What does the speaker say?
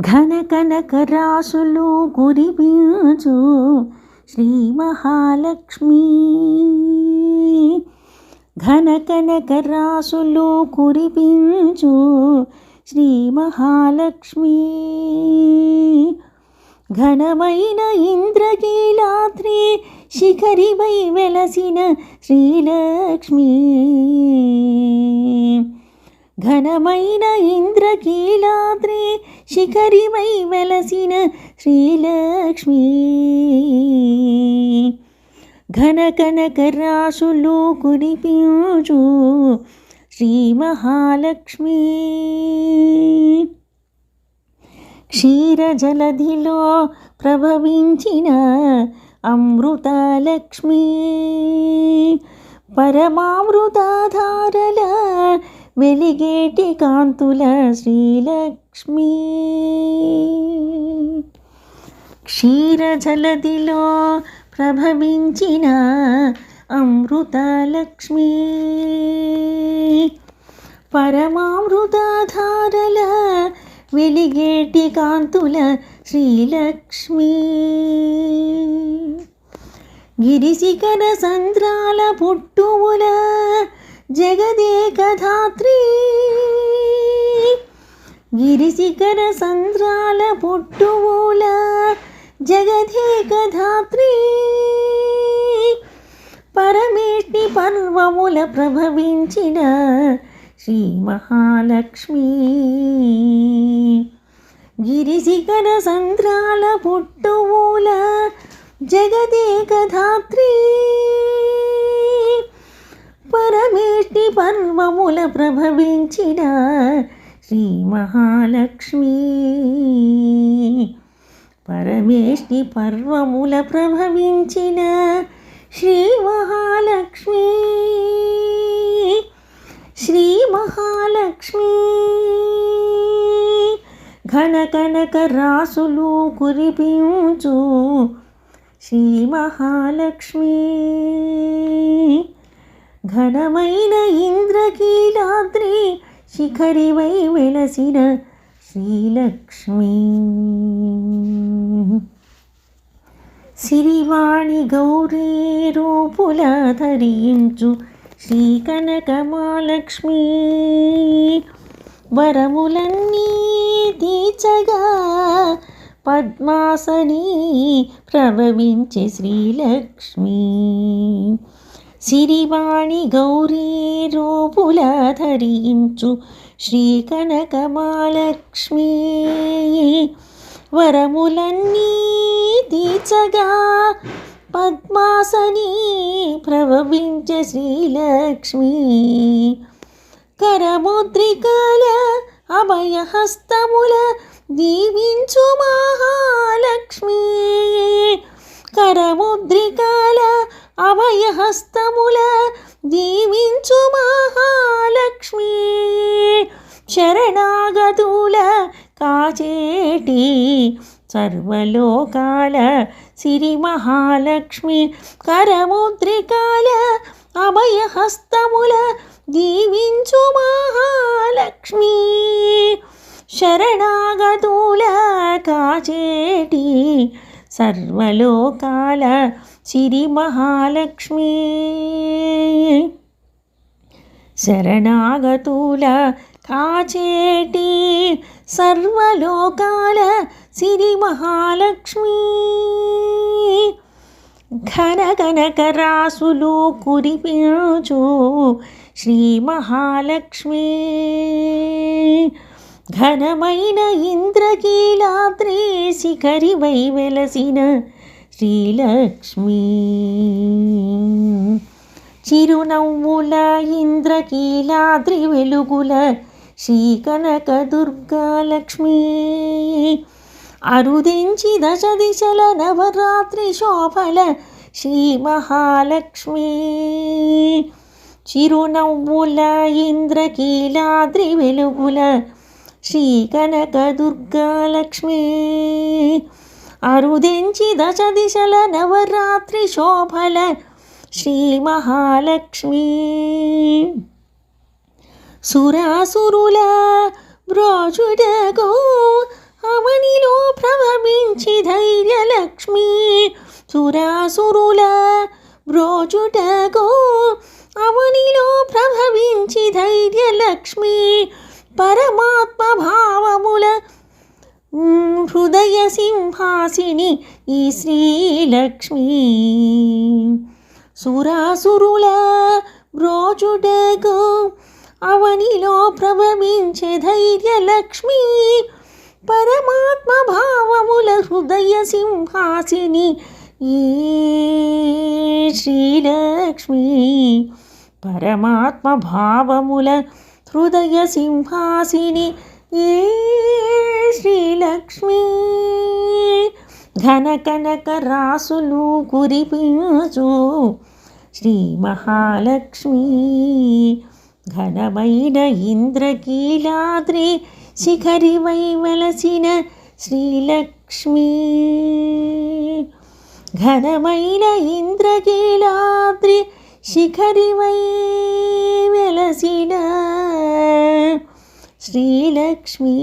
ఘన కనక రాసులు కురిపించు శ్రీ మహాలక్ష్మి. ఘన కనక కురిపించు శ్రీ మహాలక్ష్మి. ఘనమైన ఇంద్రకీలాద్రి శిఖరివై వెలసిన శ్రీలక్ష్మి. ఘనమైన ఇంద్రకీలాద్రి శిఖరిమై వెలసిన శ్రీలక్ష్మి. ఘన కనక రాసులు కురిపించు శ్రీ మహాలక్ష్మి. క్షీరజలధిలో ప్రభవించిన అమృతలక్ష్మి. పరమామృతాధారల వెలిగేటి కాంతుల శ్రీలక్ష్మి. క్షీరజలదిలో ప్రభవించిన అమృతలక్ష్మి. పరమామృతాధారల వెలిగేటి కాంతుల శ్రీలక్ష్మి. గిరిశిఖర సంద్రాల పుట్టువుల జగదేకధాత్రి. గిరిశిఖర సంద్రాల పొట్టువూల జగదేకధాత్రి. పరమేష్టి పర్వముల ప్రభవించిన శ్రీ మహాలక్ష్మి. గిరిశిఖర సంద్రాల పొట్టువూల జగదే పర్వముల ప్రభవించిన శ్రీ మహాలక్ష్మి. పరమేష్టి పర్వముల ప్రభవించిన శ్రీ మహాలక్ష్మి. శ్రీ మహాలక్ష్మి. ఘన కనక రాసులు కురిపించు శ్రీ మహాలక్ష్మి. ఘనమైన ఇంద్రకీలాద్రి శిఖరివై వెలసిన శ్రీలక్ష్మి. సిరివాణి గౌరీ రూపుల ధరించు శ్రీ కనకమాలక్ష్మి వరములన్నీ తీచగా పద్మాసని ప్రభవించే శ్రీలక్ష్మి. సిరివాణి గౌరీ రూపుల ధరించు శ్రీ కనకమాలక్ష్మి వరములన్నీ తీర్చగా పద్మాసని ప్రవహించ శ్రీలక్ష్మి. కరముద్రికల అభయహస్తముల దీవించు మహాలక్ష్మి. కరముద్రికల అభయహస్తముల దీవించు మహాలక్ష్మి. శరణాగతుల కాచేటి సర్వలోకాల సిరి మహాలక్ష్మి. కరముద్రికాల అభయహస్తముల దీవించు మహాలక్ష్మి. శరణాగతుల కాచేటి సర్వలోకాల సిరి మహాలక్ష్మి. శరణాగతుల కాచేటి సర్వలోకాల సిరి మహాలక్ష్మి. ఘన కనక రాసులు కురిపించు శ్రీ మహాలక్ష్మీ. ఘనమైన ఇంద్రకీలాద్రి శిఖరివై వెలసిన శ్రీలక్ష్మి. చిరునవ్వుల ఇంద్రకీలాద్రి వెలుగుల శ్రీ కనక దుర్గాలక్ష్మి అరుదించి దశ దిశల నవరాత్రి శోభల శ్రీ మహాలక్ష్మి చిరునవ్వుల ఇంద్రకీలాద్రి వెలుగుల శ్రీ కనక దుర్గాలక్ష్మి అరుదించి దశ దిశల నవరాత్రి శోభల శ్రీ మహాలక్ష్మి సురాసురుల బ్రోజుడగో అవనిలో ప్రభవించి ధైర్యలక్ష్మి. సురాసురుల బ్రోజుడగో అవనిలో ప్రభవించి ధైర్యలక్ష్మి. పరమాత్మ భావముల హృదయ సింహాసిని ఈ శ్రీలక్ష్మి. సురాసురుల బ్రోచుటకు అవనిలో ప్రభవించే ధైర్యలక్ష్మి. పరమాత్మ భావముల హృదయ సింహాసిని ఈ శ్రీలక్ష్మి. పరమాత్మ భావముల హృదయ సింహాసిని ఏ శ్రీలక్ష్మి? ఘన కనక రాసులు కురిపించు శ్రీ మహాలక్ష్మి. ఘనమైన ఇంద్రకీలాద్రి శిఖరివై వెలసిన శ్రీలక్ష్మి. ఘనమైన ఇంద్రకీలాద్రి శిఖరివై వెలసిన శ్రీలక్ష్మి.